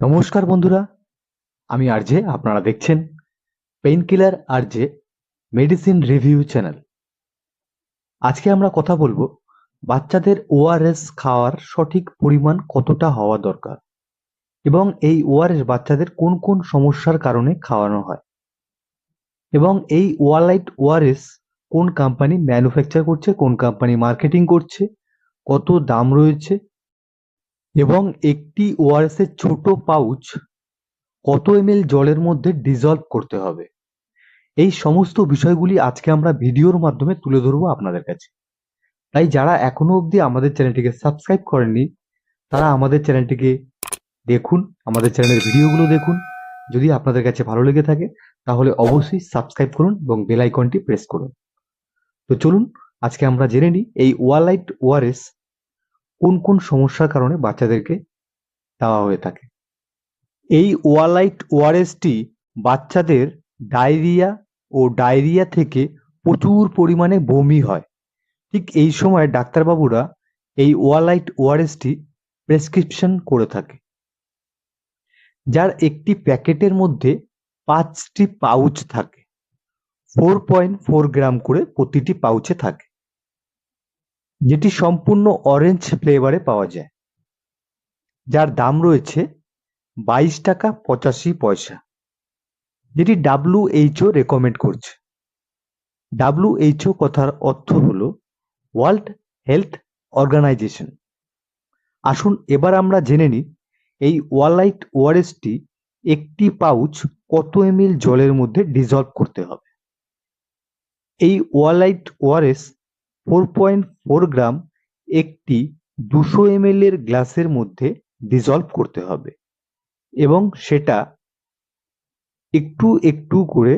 নমস্কার বন্ধুরা, আমি আরজে, আপনারা দেখছেন painkiller RJ medicine review channel আজকে আমরা কথা বলব, বাচ্চাদের ওআরএস খাওয়ার সঠিক পরিমাণ কতটা হওয়া দরকার এবং এই ওআরএস বাচ্চাদের কোন কোন সমস্যার কারণে খাওয়ানো হয় এবং এই ওয়ালাইট ওআরএস কোন কোম্পানি ম্যানুফ্যাকচার করছে, কোন কোম্পানি মার্কেটিং করছে, কত দাম রয়েছে এবং একটি ওআরএস এর ছোট পাউচ কত এমএল জলের মধ্যে ডিজলভ করতে হবে। এই সমস্ত বিষয়গুলি আজকে আমরা ভিডিওর মাধ্যমে তুলে ধরবো আপনাদের কাছে। তাই যারা এখনও অবধি আমাদের চ্যানেলটিকে সাবস্ক্রাইব করেননি, তারা আমাদের চ্যানেলটিকে দেখুন, আমাদের চ্যানেলের ভিডিওগুলো দেখুন। যদি আপনাদের কাছে ভালো লেগে থাকে, তাহলে অবশ্যই সাবস্ক্রাইব করুন এবং বেল আইকনটি প্রেস করুন। তো চলুন, আজকে আমরা জেনে নিই এই ওয়ালাইট ওআরএস কোন কোন সমস্যার কারণে বাচ্চাদেরকে দেওয়া হয়ে থাকে। এই ওয়ালাইট ওআরএসটি বাচ্চাদের ডায়রিয়া ও ডায়রিয়া থেকে প্রচুর পরিমাণে বমি হয়। ঠিক এই সময় ডাক্তারবাবুরা এই ওয়ালাইট ওআরএসটি প্রেসক্রিপশন করে থাকে। যার একটি প্যাকেটের মধ্যে পাঁচটি পাউচ থাকে। ফোর পয়েন্ট ফোর গ্রাম করে প্রতিটি পাউচে থাকে। যেটি সম্পূর্ণ অরেঞ্জ ফ্লেভারে পাওয়া যায়। যার দাম রয়েছে বাইশ টাকা পঁচাশি পয়সা। যেটি ডাব্লিউএইচও রেকমেন্ড করছে। ডাব্লিউএইচও কথার অর্থ হল ওয়ার্ল্ড হেলথ অর্গানাইজেশন আসুন এবার আমরা জেনে নিই, এই ওয়ালাইট ওআরএসটি একটি পাউচ কত এমএল জলের মধ্যে ডিজলভ করতে হবে। এই Walyte ORS four point four gram একটি দুশো এমএল এর গ্লাসের মধ্যে ডিজলভ করতে হবে এবং সেটা একটু একটু করে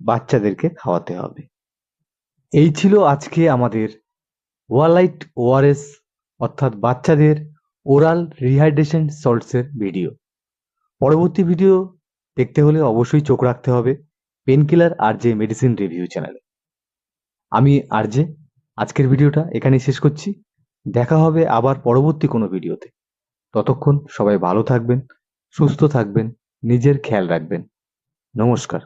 বাচ্চাদেরকে খাওয়াতে হবে। এই ছিল আজকে আমাদের ওয়ালাইট ওআরএস অর্থাৎ বাচ্চাদের ওরাল রিহাইড্রেশন সল্টসের ভিডিও পরবর্তী ভিডিও দেখতে হলে অবশ্যই চোখ রাখতে হবে। Painkiller R J medicine review চ্যানেলে আমি আর জে আজকের ভিডিওটা এখানেই শেষ করছি। দেখা হবে আবার পরবর্তী কোনো ভিডিওতে। ততক্ষণ সবাই ভালো থাকবেন, সুস্থ থাকবেন, নিজের খেয়াল রাখবেন। নমস্কার।